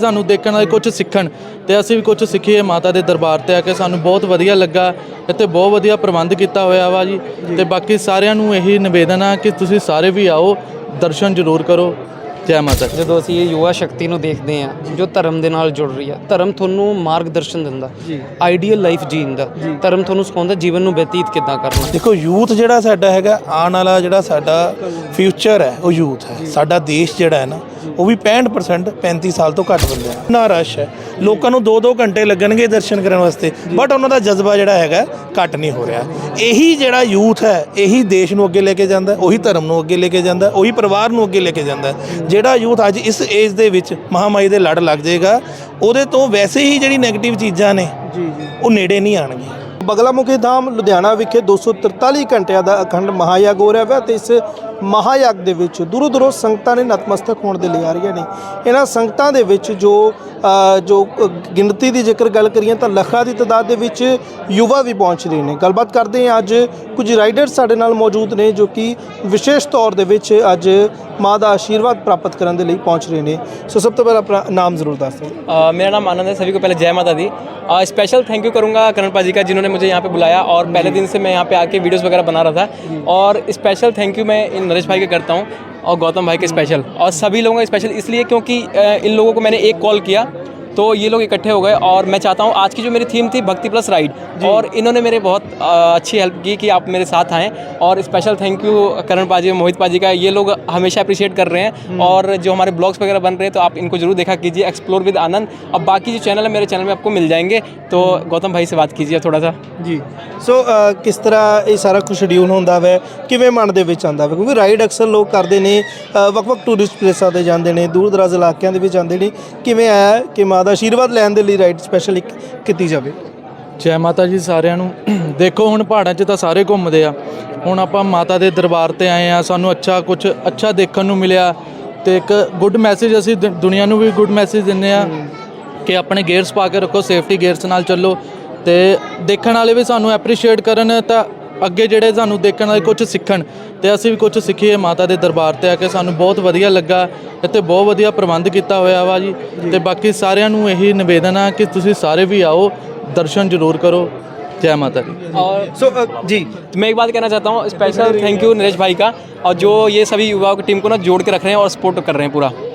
ਸਾਨੂੰ ਦੇਖਣ ਵਾਲੇ ਕੁਝ ਸਿੱਖਣ ਤੇ ਅਸੀਂ ਵੀ ਕੁਝ ਸਿੱਖੀਏ ਮਾਤਾ ਦੇ ਦਰਬਾਰ ਤੇ ਆ ਕੇ ਸਾਨੂੰ ਬਹੁਤ ਵਧੀਆ ਲੱਗਾ। ਇੱਥੇ ਬਹੁਤ ਵਧੀਆ ਪ੍ਰਬੰਧ ਕੀਤਾ ਹੋਇਆ ਵਾ ਜੀ। ਤੇ ਬਾਕੀ ਸਾਰਿਆਂ ਨੂੰ ਇਹੀ ਨਿਵੇਦਨ ਆ ਕਿ ਤੁਸੀਂ ਸਾਰੇ ਵੀ ਆਓ ਦਰਸ਼ਨ ਜ਼ਰੂਰ ਕਰੋ। ਜੈ ਮਾਤਾ। ਜਦੋਂ ਅਸੀਂ ਇਹ ਯੁਵਾ ਸ਼ਕਤੀ ਨੂੰ ਦੇਖਦੇ ਹਾਂ ਜੋ। ਧਰਮ ਦੇ ਨਾਲ ਜੁੜ ਰਹੀ ਹੈ ਧਰਮ ਤੁਹਾਨੂੰ ਮਾਰਗਦਰਸ਼ਨ ਦਿੰਦਾ। ਆਈਡੀਅਲ ਲਾਈਫ ਜੀਣ ਦਾ ਧਰਮ ਤੁਹਾਨੂੰ ਸਿਖਾਉਂਦਾ ਜੀਵਨ ਨੂੰ ਬਤੀਤ ਕਿੱਦਾਂ ਕਰਨਾ। ਦੇਖੋ ਯੂਥ ਜਿਹੜਾ ਸਾਡਾ ਹੈਗਾ ਆਉਣ ਵਾਲਾ ਜਿਹੜਾ ਸਾਡਾ ਫਿਊਚਰ ਹੈ ਉਹ ਯੂਥ ਹੈ। ਸਾਡਾ ਦੇਸ਼ ਜਿਹੜਾ ਹੈ ਨਾ ਉਹ ਵੀ 65% 35 ਸਾਲ ਤੋਂ ਘੱਟ ਬੰਦੇ ਆ। ਨਾ ਰਸ਼ ਹੈ। ਲੋਕਾਂ ਨੂੰ 2-2 ਘੰਟੇ ਲੱਗਣਗੇ ਦਰਸ਼ਨ ਕਰਨ ਵਾਸਤੇ। ਬਟ ਉਹਨਾਂ ਦਾ ਜਜ਼ਬਾ ਜਿਹੜਾ ਹੈਗਾ ਘੱਟ ਨਹੀਂ ਹੋ ਰਿਹਾ। ਇਹੀ ਜਿਹੜਾ ਯੂਥ ਹੈ ਇਹੀ ਦੇਸ਼ ਨੂੰ ਅੱਗੇ ਲੈ ਕੇ ਜਾਂਦਾ ਉਹੀ ਧਰਮ ਨੂੰ ਅੱਗੇ ਲੈ ਕੇ ਜਾਂਦਾ ਉਹੀ ਪਰਿਵਾਰ ਨੂੰ ਅੱਗੇ ਲੈ ਕੇ ਜਾਂਦਾ। ਜਿਹੜਾ ਯੂਥ ਅੱਜ ਇਸ ਏਜ ਦੇ ਵਿੱਚ ਮਹਾਮਾਈ ਦੇ ਲੜ ਲੱਗ ਜਾਏਗਾ ਉਹਦੇ ਤੋਂ ਵੈਸੇ ਹੀ ਜਿਹੜੀ 네ਗੇਟਿਵ ਚੀਜ਼ਾਂ ਨੇ ਜੀ ਜੀ। ਉਹ ਨੇੜੇ ਨਹੀਂ ਆਣਗੀਆਂ ਬਗਲਾ ਮੁਖੀ ਧਾਮ ਲੁਧਿਆਣਾ ਵਿਖੇ 243 ਘੰਟਿਆਂ ਦਾ ਅਖੰਡ ਮਹਾਯਗ ਹੋ ਰਿਹਾ ਹੈ ਤੇ ਇਸ ਮਹਾਯਗ ਦੇ ਵਿੱਚ ਦੂਰੋਂ ਦੂਰੋਂ ਸੰਗਤਾਂ ਨੇ ਨਤਮਸਤਕ ਹੋਣ ਦੇ ਲਈ ਆ ਰਹੀਆਂ ਨੇ। ਇਹਨਾਂ ਸੰਗਤਾਂ ਦੇ ਵਿੱਚ ਜੋ ਜੋ ਗਿਣਤੀ ਦੀ ਜੇਕਰ ਗੱਲ ਕਰੀਏ ਤਾਂ ਲੱਖਾਂ ਦੀ ਤਦਾਦ ਦੇ ਵਿੱਚ ਯੁਵਾ ਵੀ ਪਹੁੰਚ ਰਹੇ ਨੇ। ਗੱਲਬਾਤ ਕਰਦੇ ਹਾਂ ਅੱਜ ਕੁਝ ਰਾਈਡਰ ਸਾਡੇ ਨਾਲ ਮੌਜੂਦ ਨੇ ਜੋ ਕਿ ਵਿਸ਼ੇਸ਼ ਤੌਰ ਦੇ ਵਿੱਚ ਅੱਜ ਮਾਂ ਦਾ ਆਸ਼ੀਰਵਾਦ ਪ੍ਰਾਪਤ ਕਰਨ ਦੇ ਲਈ ਪਹੁੰਚ ਰਹੇ ਨੇ। ਸੋ ਸਭ ਤੋਂ ਪਹਿਲਾਂ ਆਪਣਾ ਨਾਮ ਜ਼ਰੂਰ ਦੱਸ ਦਿਓ। ਮੇਰਾ ਨਾਮ ਆਨੰਦ ਹੈ, ਸਭੀ ਕੋ ਪਹਿਲੇ ਜੈ ਮਾਤਾ ਦੀ। ਸਪੈਸ਼ਲ ਥੈਂਕ ਯੂ ਕਰੂੰਗਾ ਕਰਨ ਪਾਜੀ ਕਾ, ਜਿਨ੍ਹਾਂ जिन्होंने मुझे यहाँ पे बुलाया और पहले दिन से मैं यहाँ पे आके वीडियोस वगैरह बना रहा था। और स्पेशल थैंक यू मैं इन नरेश भाई के करता हूँ और गौतम भाई के स्पेशल और सभी लोगों का स्पेशल इसलिए क्योंकि इन लोगों को मैंने एक कॉल किया। तो ये लोग इकट्ठे हो गए और मैं चाहता हूँ आज की जो मेरी थीम थी भक्ति प्लस राइड और इन्होंने मेरे बहुत अ, अच्छी हेल्प की कि आप मेरे साथ आएँ और स्पेशल थैंक यू करण पाजी और मोहित पाजी का ये लोग हमेशा अप्रिशिएट कर रहे हैं और जो हमारे ब्लॉग्स वगैरह बन रहे हैं तो आप इनको जरूर देखा कीजिए एक्सप्लोर विद आनंद अब बाकी जो चैनल है मेरे चैनल में आपको मिल जाएंगे तो गौतम भाई से बात कीजिए थोड़ा सा ਜੀ ਸੋ ਅ, ਕਿਸ ਤਰ੍ਹਾਂ ਇਹ ਸਾਰਾ ਕੁਝ ਸ਼ਡਿਊਲ ਹੁੰਦਾ ਵੈ ਕਿਵੇਂ ਮਨ ਦੇ ਵਿੱਚ ਆਉਂਦਾ ਵੈ ਕਿਉਂਕਿ ਰਾਈਡ ਅਕਸਰ ਲੋਕ ਕਰਦੇ ਨੇ ਅ, ਵੱਖ-ਵੱਖ ਟੂਰਿਸਟ ਪਲੇਸਾਂ ਤੇ ਜਾਂਦੇ ਨੇ ਦੂਰ ਦਰਾਜ਼ ਇਲਾਕਿਆਂ ਦੇ ਵਿੱਚ ਜਾਂਦੇ ਨੇ ਕਿਵੇਂ ਆਇਆ ਕਿ ਮਾਂ ਦਾ ਆਸ਼ੀਰਵਾਦ ਲੈਣ ਦੇ ਲਈ ਰਾਈਡ ਸਪੈਸ਼ਲ ਇੱਕ ਕੀਤੀ ਜਾਵੇ। ਜੈ ਮਾਤਾ ਜੀ ਸਾਰਿਆਂ ਨੂੰ। ਦੇਖੋ, ਹੁਣ ਪਹਾੜਾਂ 'ਚ ਤਾਂ ਸਾਰੇ ਘੁੰਮਦੇ ਆ। ਹੁਣ ਆਪਾਂ ਮਾਤਾ ਦੇ ਦਰਬਾਰ ਤੇ ਆਏ ਆ। ਸਾਨੂੰ ਅੱਛਾ ਕੁਝ ਅੱਛਾ ਦੇਖਣ ਨੂੰ ਮਿਲਿਆ ਤੇ ਇੱਕ ਗੁੱਡ ਮੈਸੇਜ ਅਸੀਂ ਦੁ- ਦੁਨੀਆ ਨੂੰ ਵੀ ਗੁੱਡ ਮੈਸੇਜ ਦਿੰਨੇ ਆ ਕਿ ਆਪਣੇ ਗੇਅਰਸ ਪਾ ਕੇ ਰੱਖੋ ਸੇਫਟੀ ਗੇਅਰਸ ਨਾਲ ਚੱਲੋ ਤੇ ਦੇਖਣ ਵਾਲੇ ਵੀ ਸਾਨੂੰ ਐਪਰੀਸ਼ੀਏਟ ਕਰਨ ਤਾਂ ਅੱਗੇ ਜਿਹੜੇ ਸਾਨੂੰ ਦੇਖਣ ਵਾਲੇ ਕੁਝ ਸਿੱਖਣ ਤੇ ਅਸੀਂ ਵੀ ਕੁਝ ਸਿੱਖੀਏ ਮਾਤਾ ਦੇ ਦਰਬਾਰ ਤੇ ਆ ਕੇ ਸਾਨੂੰ ਬਹੁਤ ਵਧੀਆ ਲੱਗਾ ਇੱਥੇ ਬਹੁਤ ਵਧੀਆ ਪ੍ਰਬੰਧ ਕੀਤਾ ਹੋਇਆ ਵਾ ਜੀ। ਤੇ ਬਾਕੀ ਸਾਰਿਆਂ ਨੂੰ ਇਹੀ ਨਿਵੇਦਨ ਆ ਕਿ ਤੁਸੀਂ ਸਾਰੇ ਵੀ ਆਓ ਦਰਸ਼ਨ ਜ਼ਰੂਰ ਕਰੋ। ਜੈ ਮਾਤਾ ਦੀ। और सो so, जी मैं एक बात कहना चाहता हूँ स्पेशल थैंक यू नरेश भाई का और जो ये सभी युवाओं की टीम को ना जोड़ के ਰਹੇ रहे हैं और सपोर्ट कर रहे हैं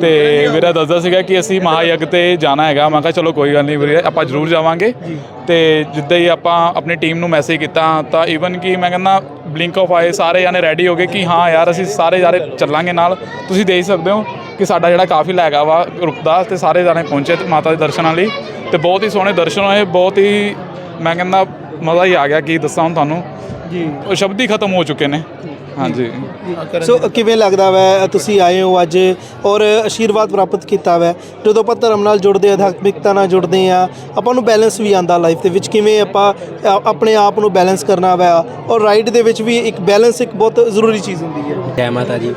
ਤੇ ਵੀਰਾ ਦੱਸਦਾ ਸੀਗਾ ਕਿ ਅਸੀਂ ਮਹਾਯਗ ਤੇ ਜਾਣਾ ਹੈਗਾ। ਮੈਂ ਕਿਹਾ ਚਲੋ ਕੋਈ ਗੱਲ ਨਹੀਂ ਵੀਰੇ ਆਪਾਂ ਜ਼ਰੂਰ ਜਾਵਾਂਗੇ। ਤੇ ਜਿੱਦਾਂ ਹੀ ਆਪਾਂ ਆਪਣੀ ਟੀਮ ਨੂੰ ਮੈਸੇਜ ਕੀਤਾ ਤਾਂ ਈਵਨ ਕਿ ਮੈਂ ਕਹਿੰਦਾ ਬਲਿੰਕ ਆਫ ਆਏ ਸਾਰੇ ਜਾਣੇ ਰੈਡੀ ਹੋ ਗਏ ਕਿ ਹਾਂ ਯਾਰ ਅਸੀਂ ਸਾਰੇ ਜਾਰੇ ਚੱਲਾਂਗੇ ਨਾਲ। ਤੁਸੀਂ ਦੇਖ ਸਕਦੇ ਹੋ ਕਿ ਸਾਡਾ ਜਿਹੜਾ ਕਾਫਿਲਾ ਹੈਗਾ ਵਾ ਗਰੁੱਪ ਦਾ ਤੇ ਸਾਰੇ ਜਾਣੇ ਪਹੁੰਚੇ ਤੇ ਮਾਤਾ ਦੇ ਦਰਸ਼ਨਾਂ ਲਈ। ਤੇ ਬਹੁਤ ਹੀ ਸੋਹਣੇ ਦਰਸ਼ਨ ਹੋਏ ਬਹੁਤ ਹੀ ਮੈਂ ਕਹਿੰਦਾ ਮਜ਼ਾ ਹੀ ਆ ਗਿਆ। ਕੀ ਦੱਸਾਂ ਤੁਹਾਨੂੰ? ਜੀ। ਉਹ ਸ਼ਬਦ ਹੀ ਖਤਮ ਹੋ ਚੁੱਕੇ ਨੇ। ਹਾਂਜੀ। ਸੋ ਕਿਵੇਂ ਲੱਗਦਾ ਵੈ? ਤੁਸੀਂ ਆਏ ਹੋ ਅੱਜ ਔਰ ਆਸ਼ੀਰਵਾਦ ਪ੍ਰਾਪਤ ਕੀਤਾ ਵੈ? ਜਦੋਂ ਆਪਾਂ ਧਰਮ ਨਾਲ ਜੁੜਦੇ ਅਧਿਆਤਮਿਕਤਾ ਨਾਲ ਜੁੜਦੇ ਆ ਆਪਾਂ ਨੂੰ ਬੈਲੈਂਸ ਵੀ ਆਂਦਾ ਲਾਈਫ ਦੇ ਵਿੱਚ। ਕਿਵੇਂ ਆਪਾਂ ਅ, ਆਪਣੇ ਆਪ ਨੂੰ ਬੈਲੈਂਸ ਕਰਨਾ ਵੈ? ਔਰ ਰਾਈਡ ਦੇ ਵਿੱਚ ਵੀ ਇੱਕ ਬੈਲੈਂਸ ਇੱਕ ਬਹੁਤ ਜ਼ਰੂਰੀ ਚੀਜ਼ ਹੁੰਦੀ ਹੈ। ਜੈ ਮਾਤਾ ਜੀ।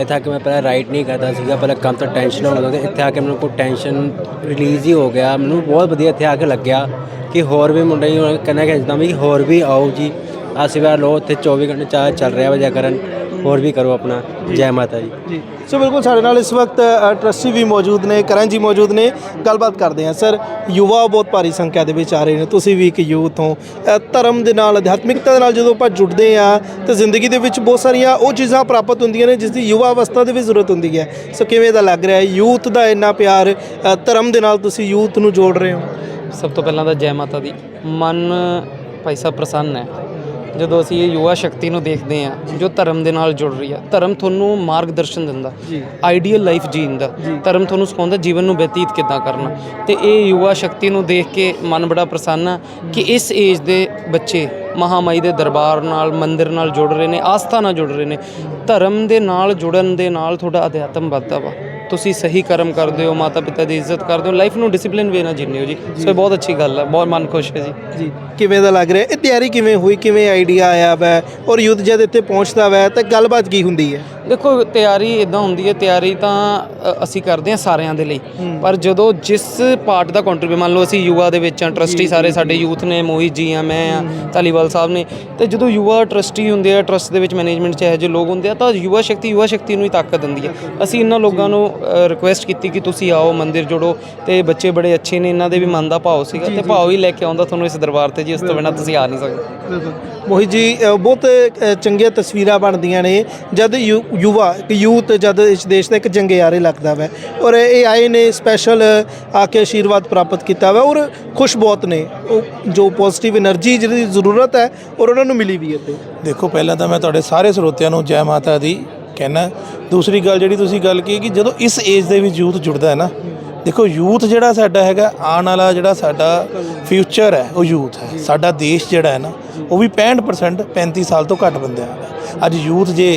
ਇੱਥੇ ਆ ਕੇ ਮੈਂ ਪਹਿਲਾਂ ਰਾਈਟ ਨਹੀਂ ਕਰਦਾ ਸੀਗਾ ਪਹਿਲਾਂ ਕੰਮ ਤੋਂ ਟੈਨਸ਼ਨ ਹੁੰਦਾ ਸੀ ਇੱਥੇ ਆ ਕੇ ਮੈਨੂੰ ਕੋਈ ਟੈਨਸ਼ਨ ਰਿਲੀਜ਼ ਹੀ ਹੋ ਗਿਆ। ਮੈਨੂੰ ਬਹੁਤ ਵਧੀਆ ਇੱਥੇ ਆ ਕੇ ਲੱਗਿਆ ਕਿ ਹੋਰ ਵੀ ਮੁੰਡੇ ਹੀ ਕਹਿੰਦਾ ਕਿ ਜਿੱਦਾਂ ਵੀ ਹੋਰ ਵੀ ਆਓ ਜੀ। ਆਸ਼ੀਰਵਾਦ ਲਓ ਇੱਥੇ 24 ਘੰਟੇ ਚਾਹ ਚੱਲ ਰਿਹਾ ਵਜਾ ਕਰਨ ਹੋਰ ਵੀ ਕਰੋ ਆਪਣਾ। ਜੈ। ਮਾਤਾ ਜੀ। ਜੀ। ਸੋ ਬਿਲਕੁਲ ਸਾਡੇ ਨਾਲ ਇਸ ਵਕਤ ਟਰਸਟੀ ਵੀ ਮੌਜੂਦ ਨੇ ਕਰਨ ਜੀ ਮੌਜੂਦ ਨੇ। ਗੱਲਬਾਤ ਕਰਦੇ ਹਾਂ। ਸਰ ਯੁਵਾ ਬਹੁਤ ਭਾਰੀ ਸੰਖਿਆ ਦੇ ਵਿੱਚ ਆ ਰਹੇ ਨੇ। ਤੁਸੀਂ ਵੀ ਇੱਕ ਯੂਥ ਹੋ। ਧਰਮ ਦੇ ਨਾਲ ਅਧਿਆਤਮਿਕਤਾ ਦੇ ਨਾਲ ਜਦੋਂ ਆਪਾਂ ਜੁੜਦੇ ਆ ਤਾਂ ਜ਼ਿੰਦਗੀ ਦੇ ਵਿੱਚ ਬਹੁਤ ਸਾਰੀਆਂ ਉਹ ਚੀਜ਼ਾਂ ਪ੍ਰਾਪਤ ਹੁੰਦੀਆਂ ਨੇ ਜਿਸ ਦੀ ਯੁਵਾ ਅਵਸਥਾ ਦੇ ਵਿੱਚ ਜ਼ਰੂਰਤ ਹੁੰਦੀ ਹੈ। ਸੋ ਕਿਵੇਂ ਦਾ ਲੱਗ ਰਿਹਾ ਹੈ? ਯੂਥ ਦਾ ਇੰਨਾ ਪਿਆਰ ਧਰਮ ਦੇ ਨਾਲ ਤੁਸੀਂ ਯੂਥ ਨੂੰ ਜੋੜ ਰਹੇ ਹੋ? ਸਭ ਤੋਂ ਪਹਿਲਾਂ ਤਾਂ ਜੈ ਮਾਤਾ ਦੀ। ਮਨ ਭਾਈ ਸਾਹਿਬ ਪ੍ਰਸੰਨ ਹੈ। ਜਦੋਂ ਅਸੀਂ ਇਹ ਯੁਵਾ ਸ਼ਕਤੀ ਨੂੰ ਦੇਖਦੇ ਹਾਂ ਜੋ। ਧਰਮ ਦੇ ਨਾਲ ਜੁੜ ਰਹੀ ਹੈ ਧਰਮ ਤੁਹਾਨੂੰ ਮਾਰਗਦਰਸ਼ਨ ਦਿੰਦਾ। ਆਈਡੀਅਲ ਲਾਈਫ ਜੀਣ ਦਾ ਧਰਮ ਤੁਹਾਨੂੰ ਸਿਖਾਉਂਦਾ ਜੀਵਨ ਨੂੰ ਬਤੀਤ ਕਿੱਦਾਂ ਕਰਨਾ। ਤੇ ਇਹ ਯੁਵਾ ਸ਼ਕਤੀ ਨੂੰ ਦੇਖ ਕੇ ਮਨ ਬੜਾ ਪ੍ਰਸੰਨ ਹੈ ਕਿ ਇਸ ਏਜ ਦੇ ਬੱਚੇ ਮਹਾਮਾਈ ਦੇ ਦਰਬਾਰ ਨਾਲ ਮੰਦਿਰ ਨਾਲ ਜੁੜ ਰਹੇ ਨੇ ਆਸਥਾ ਨਾਲ ਜੁੜ ਰਹੇ ਨੇ। ਧਰਮ ਦੇ ਨਾਲ ਜੁੜਨ ਦੇ ਨਾਲ ਤੁਹਾਡਾ ਅਧਿਆਤਮ ਵੱਧਦਾ ਵਾ। ਤੁਸੀਂ ਸਹੀ ਕਰਮ ਕਰਦੇ ਹੋ ਮਾਤਾ ਪਿਤਾ ਦੀ ਇੱਜ਼ਤ ਕਰਦੇ ਹੋ ਲਾਈਫ ਨੂੰ ਡਿਸਪਲਿਨ ਵੇ ਨਾਲ ਜੀਂਦੇ ਹੋ ਜੀ। ਸੋ ਇਹ ਬਹੁਤ ਅੱਛੀ ਗੱਲ ਹੈ ਬਹੁਤ ਮਨ ਖੁਸ਼ ਹੈ ਜੀ। ਜੀ ਕਿਵੇਂ ਦਾ ਲੱਗ ਰਿਹਾ? ਇਹ ਤਿਆਰੀ ਕਿਵੇਂ ਹੋਈ? ਕਿਵੇਂ ਆਈਡੀਆ ਆਇਆ ਵੈ? ਔਰ ਯੂਥ ਜਦ ਇੱਥੇ ਪਹੁੰਚਦਾ ਵੈ ਤਾਂ ਗੱਲਬਾਤ ਕੀ ਹੁੰਦੀ ਹੈ? ਦੇਖੋ ਤਿਆਰੀ ਇਦਾਂ ਹੁੰਦੀ ਹੈ ਤਿਆਰੀ ਤਾਂ ਅਸੀਂ ਕਰਦੇ ਹਾਂ ਸਾਰਿਆਂ ਦੇ ਲਈ। ਪਰ ਜਦੋਂ ਜਿਸ ਪਾਰਟ ਦਾ ਕੰਟਰੀਬਿਊਟ ਮੰਨ ਲਓ ਅਸੀਂ ਯੁਵਾ ਦੇ ਵਿੱਚ ਆ ਟਰਸਟੀ ਸਾਰੇ ਸਾਡੇ ਯੂਥ ਨੇ ਮੋਹਿਤ ਜੀ ਆ ਮੈਂ ਆ ਧਾਲੀਵਾਲ ਸਾਹਿਬ ਨੇ ਤੇ ਜਦੋਂ ਯੁਵਾ ਟਰਸਟੀ ਹੁੰਦੇ ਆ ਟਰਸਟ ਦੇ ਵਿੱਚ ਮੈਨੇਜਮੈਂਟ ਚ ਇਹੋ ਜਿਹੇ ਲੋਕ ਹੁੰਦੇ ਆ ਤਾਂ ਯੁਵਾ ਸ਼ਕਤੀ ਯੁਵਾ ਸ਼ਕਤੀ ਨੂੰ ਹੀ ਤਾਕਤ ਦਿੰਦੀ ਹੈ। ਅਸੀਂ ਇਹਨਾਂ ਲੋਕਾਂ ਨੂੰ ਰਿਕੁਐਸਟ ਕੀਤੀ ਕਿ ਤੁਸੀਂ ਆਓ ਮੰਦਿਰ ਜੁੜੋ ਤੇ ਬੱਚੇ ਬੜੇ ਅੱਛੇ ਨੇ ਇਹਨਾਂ ਦੇ ਵੀ ਮਨ ਦਾ ਭਾਵ ਸੀਗਾ ਤੇ ਭਾਵ ਹੀ ਲੈ ਕੇ ਆਉਂਦਾ ਤੁਹਾਨੂੰ ਇਸ ਦਰਬਾਰ ਤੇ ਜੀ ਇਸ ਤੋਂ ਬਿਨਾ ਤੁਸੀਂ ਆ ਨਹੀਂ ਸਕਦੇ। ਮੋਹਿਤ ਜੀ ਬਹੁਤ ਚੰਗੀਆਂ ਤਸਵੀਰਾਂ ਬਣਦੀਆਂ ਨੇ। ਜਦ ਯੁਵਾ ਇੱਕ ਯੂਥ ਜਦ ਇਸ ਦੇਸ਼ ਦਾ ਇੱਕ ਜੰਗਿਆਰੇ ਲੱਗਦਾ ਵੈ ਔਰ ਇਹ ਆਏ ਨੇ ਸਪੈਸ਼ਲ ਆ ਕੇ ਆਸ਼ੀਰਵਾਦ ਪ੍ਰਾਪਤ ਕੀਤਾ ਵੈ ਔਰ ਖੁਸ਼ ਬਹੁਤ ਨੇ। ਉਹ ਜੋ ਪੋਜ਼ਿਟਿਵ એનર્ਜੀ ਜਿਹੜੀ ਜ਼ਰੂਰਤ ਹੈ ਔਰ ਉਹਨਾਂ ਨੂੰ ਮਿਲੀ ਵੀ ਇੱਥੇ। ਦੇਖੋ ਪਹਿਲਾਂ ਤਾਂ ਮੈਂ ਤੁਹਾਡੇ ਸਾਰੇ ਸਰੋਤਿਆਂ ਨੂੰ ਜੈ ਮਾਤਾ ਦੀ ਕਹਿਣਾ। ਦੂਸਰੀ ਗੱਲ ਜਿਹੜੀ ਤੁਸੀਂ ਗੱਲ ਕੀ ਕਿ ਜਦੋਂ ਇਸ ਏਜ ਦੇ ਵਿੱਚ ਯੂਥ ਜੁੜਦਾ ਹੈ ਨਾ, ਦੇਖੋ ਯੂਥ ਜਿਹੜਾ ਸਾਡਾ ਹੈਗਾ, ਆਉਣ ਵਾਲਾ ਜਿਹੜਾ ਸਾਡਾ ਫਿਊਚਰ ਹੈ, ਉਹ ਯੂਥ ਹੈ। ਸਾਡਾ ਦੇਸ਼ ਜਿਹੜਾ ਹੈ ਨਾ, ਉਹ ਵੀ 65% 35 ਸਾਲ ਤੋਂ ਘੱਟ ਬੰਦਿਆਂ ਦਾ ਅੱਜ ਯੂਥ ਜੇ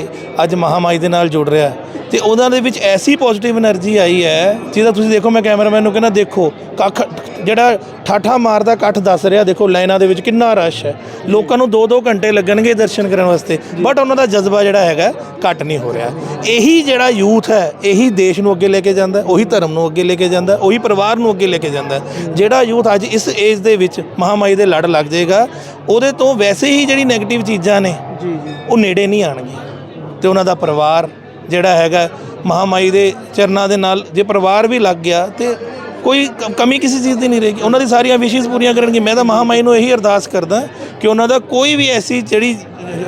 ਅੱਜ ਮਹਾਮਾਈ ਦੇ ਨਾਲ ਜੁੜ ਰਿਹਾ ਤੇ ਉਹਨਾਂ ਦੇ ਵਿੱਚ ਐਸੀ ਪੋਜ਼ਿਟਿਵ એનર્ਜੀ ਆਈ ਹੈ ਜਿਹਦਾ ਤੁਸੀਂ ਦੇਖੋ ਮੈਂ ਕੈਮਰਾਮੈਨ ਨੂੰ ਕਹਿੰਦਾ ਦੇਖੋ ਕੱਖ ਜਿਹੜਾ ਠਾਠਾ ਮਾਰਦਾ ਕੱਠ ਦੱਸ ਰਿਹਾ ਦੇਖੋ ਲਾਈਨਾਂ ਦੇ ਵਿੱਚ ਕਿੰਨਾ ਰਸ਼ ਹੈ। ਲੋਕਾਂ ਨੂੰ 2-2 ਘੰਟੇ ਲੱਗਣਗੇ ਦਰਸ਼ਨ ਕਰਨ ਵਾਸਤੇ ਬਟ ਉਹਨਾਂ ਦਾ ਜਜ਼ਬਾ ਜਿਹੜਾ ਹੈਗਾ ਘਟ ਨਹੀਂ ਹੋ ਰਿਹਾ। ਇਹੀ ਜਿਹੜਾ ਯੂਥ ਹੈ ਇਹੀ ਦੇਸ਼ ਨੂੰ ਅੱਗੇ ਲੈ ਕੇ ਜਾਂਦਾ ਉਹੀ ਧਰਮ ਨੂੰ ਅੱਗੇ ਲੈ ਕੇ ਜਾਂਦਾ ਉਹੀ ਪਰਿਵਾਰ ਨੂੰ ਅੱਗੇ ਲੈ ਕੇ ਜਾਂਦਾ ਜਿਹੜਾ ਯੂਥ ਅੱਜ ਇਸ ਏਜ ਦੇ ਵਿੱਚ ਮਹਾਮਾਈ ਦੇ ਲੜ ਲੱਗ ਜਾਏਗਾ ਉਹਦੇ ਤੋਂ ਵੈਸੇ ਹੀ ਜਿਹੜੀ ਨੈਗੇਟਿਵ ਚੀਜ਼ਾਂ ਨੇ ਜੀ ਜੀ। ਉਹ ਨੇੜੇ ਨਹੀਂ ਆਣਗੀਆਂ ਤੇ ਉਹਨਾਂ ਦਾ ਪਰਿਵਾਰ ਜਿਹੜਾ ਹੈਗਾ ਮਹਾਮਾਈ ਦੇ ਚਰਨਾਂ ਦੇ ਨਾਲ ਜੇ ਪਰਿਵਾਰ ਵੀ ਲੱਗ ਗਿਆ ਤੇ ਕੋਈ ਕਮੀ ਕਿਸੇ ਚੀਜ਼ ਦੀ ਨਹੀਂ ਰਹੇਗੀ। ਉਹਨਾਂ ਦੀ ਸਾਰੀਆਂ ਵਿਸ਼ੇਸ ਪੂਰੀਆਂ ਕਰਨਗੇ ਮੈਂ ਤਾਂ ਮਹਾਮਾਈ ਨੂੰ ਇਹੀ ਅਰਦਾਸ ਕਰਦਾ ਕਿ ਉਹਨਾਂ ਦਾ ਕੋਈ ਵੀ ਐਸੀ ਜਿਹੜੀ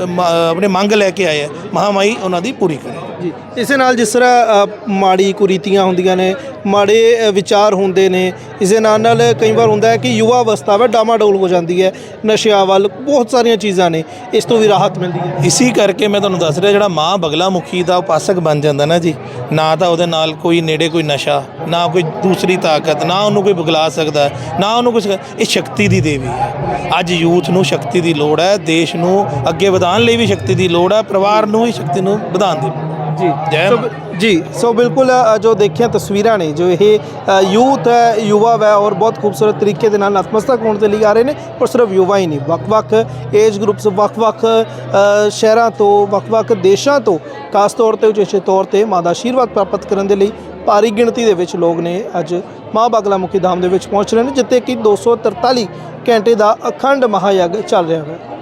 ਮ- ਆਪਣੇ ਮੰਗ ਲੈ ਕੇ ਆਏ ਹੈ ਮਹਾਮਾਈ ਉਹਨਾਂ ਦੀ ਪੂਰੀ ਕਰੇ। ਜੀ ਇਸੇ ਨਾਲ ਜਿਸ ਤਰ੍ਹਾਂ ਅ, ਮਾੜੀ ਕੁਰੀਤੀਆਂ ਹੁੰਦੀਆਂ ਨੇ ਮਾੜੇ ਅ, ਵਿਚਾਰ ਹੁੰਦੇ ਨੇ ਇਸੇ ਨਾਲ ਨਾਲ ਕਈ ਵਾਰ ਹੁੰਦਾ ਹੈ ਕਿ ਯੁਵਾ ਅਵਸਥਾ ਵਾ ਡਾਮਾਡੋਲ ਹੋ ਜਾਂਦੀ ਹੈ ਨਸ਼ਿਆਂ ਵੱਲ ਬਹੁਤ ਸਾਰੀਆਂ ਚੀਜ਼ਾਂ ਨੇ ਇਸ ਤੋਂ ਵੀ ਰਾਹਤ ਮਿਲਦੀ ਹੈ। ਇਸੀ ਕਰਕੇ ਮੈਂ ਤੁਹਾਨੂੰ ਦੱਸ ਰਿਹਾ ਜਿਹੜਾ ਮਾਂ ਬਗਲਾ ਮੁਖੀ ਦਾ ਉਪਾਸਕ ਬਣ ਜਾਂਦਾ ਨਾ ਜੀ ਨਾ ਤਾਂ ਉਹਦੇ ਨਾਲ ਕੋਈ ਨੇੜੇ ਕੋਈ ਨਸ਼ਾ ਨਾ ਕੋਈ ਦੂਸਰੀ ਤਾਕਤ ਨਾ ਉਹਨੂੰ ਕੋਈ ਬਗਲਾ ਸਕਦਾ ਨਾ ਉਹਨੂੰ ਕੁਝ ਇਹ ਸ਼ਕਤੀ ਦੀ ਦੇਵੀ ਹੈ। ਅੱਜ ਯੂਥ ਨੂੰ ਸ਼ਕਤੀ ਦੀ ਲੋੜ ਹੈ ਦੇਸ਼ ਨੂੰ ਅੱਗੇ ਵਧਾਉਣ ਲਈ ਵੀ ਸ਼ਕਤੀ ਦੀ ਲੋੜ ਹੈ ਪਰਿਵਾਰ ਨੂੰ ਵੀ ਸ਼ਕਤੀ ਨੂੰ ਵਧਾਉਣ ਦੀ ਜੀ ਜੈ ਸੋ। ਜੀ ਸੋ ਬਿਲਕੁਲ ਜੋ ਦੇਖਿਆ ਤਸਵੀਰਾਂ ਨੇ ਜੋ ਇਹ ਯੂਥ ਹੈ ਯੁਵਾ ਹੈ ਔਰ ਬਹੁਤ ਖੂਬਸੂਰਤ ਤਰੀਕੇ ਦੇ ਨਾਲ ਨਤਮਸਤਕ ਹੋਣ ਦੇ ਲਈ ਆ ਰਹੇ ਨੇ ਔਰ ਸਿਰਫ ਯੁਵਾ ਹੀ ਨਹੀਂ ਵੱਖ-ਵੱਖ ਏਜ ਗਰੁੱਪਸ ਵੱਖ-ਵੱਖ ਸ਼ਹਿਰਾਂ ਤੋਂ ਵੱਖ-ਵੱਖ ਦੇਸ਼ਾਂ ਤੋਂ ਖਾਸ ਤੌਰ ਤੇ ਉਚੇਚੇ ਤੌਰ ਤੇ ਮਾਂ ਦਾ ਆਸ਼ੀਰਵਾਦ ਪ੍ਰਾਪਤ ਕਰਨ ਦੇ ਲਈ ਭਾਰੀ ਗਿਣਤੀ ਦੇ ਵਿੱਚ ਲੋਕ ਨੇ ਅੱਜ ਮਾਂ ਬਗਲਾ ਮੁਖੀ ਧਾਮ ਦੇ ਵਿੱਚ ਪਹੁੰਚ ਰਹੇ ਨੇ ਜਿੱਥੇ ਕਿ 243 ਘੰਟੇ ਦਾ ਅਖੰਡ ਮਹਾਯਗ ਚੱਲ ਰਿਹਾ ਹੈ